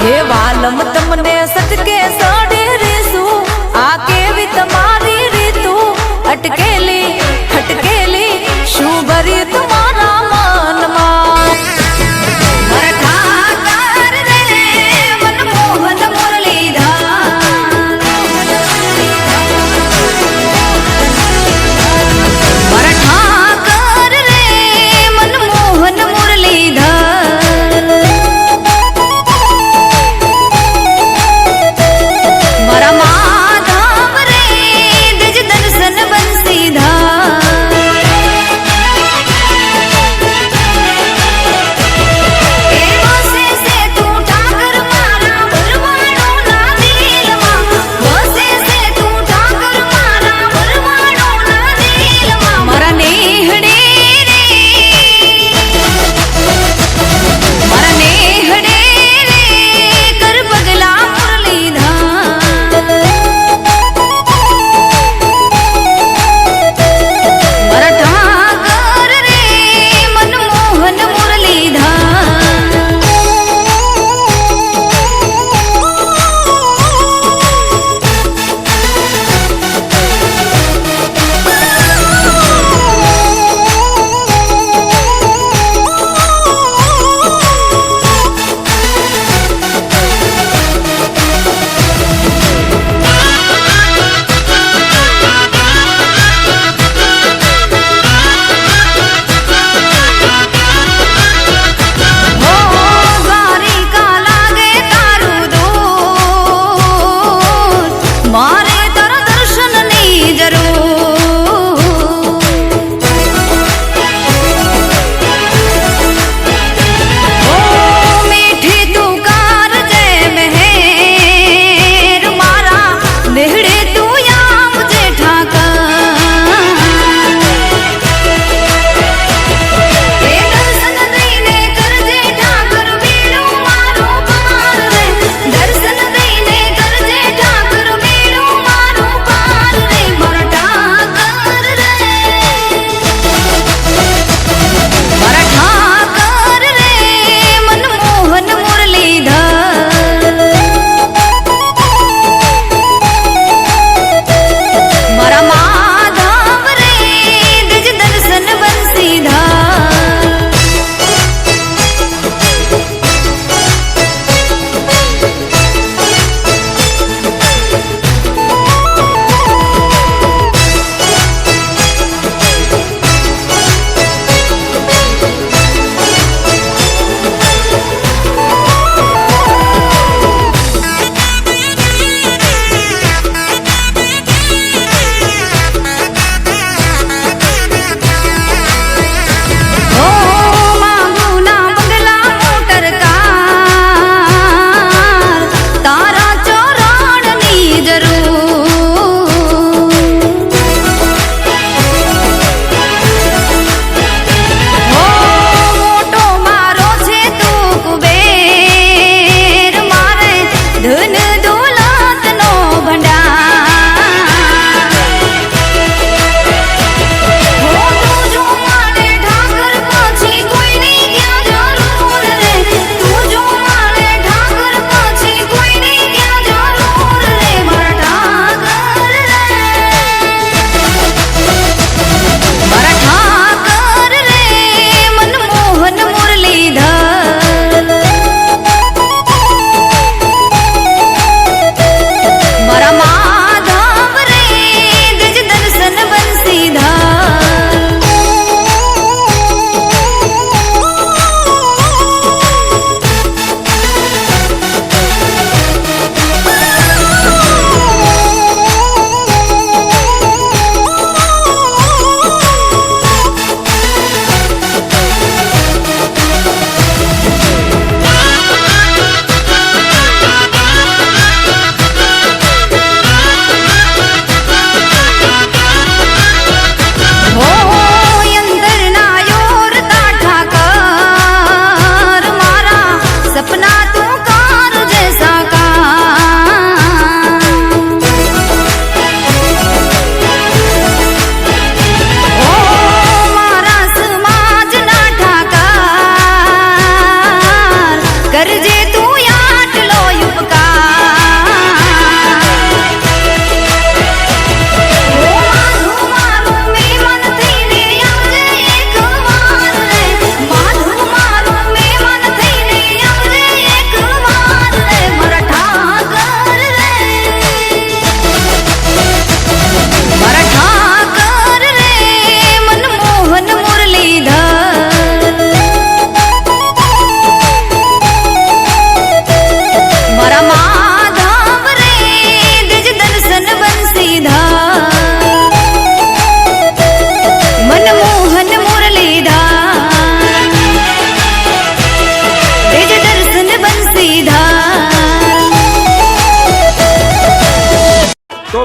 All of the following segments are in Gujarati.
હે વાલમ તમને સટકે સડે રેસું આ કેવી તમારી રીતુ? અટકેલી ખટકેલી શું ભર્યું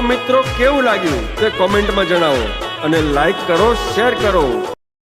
મિત્રો કેવું લાગ્યું તે કોમેન્ટમાં જણાવો અને લાઈક કરો શેર કરો.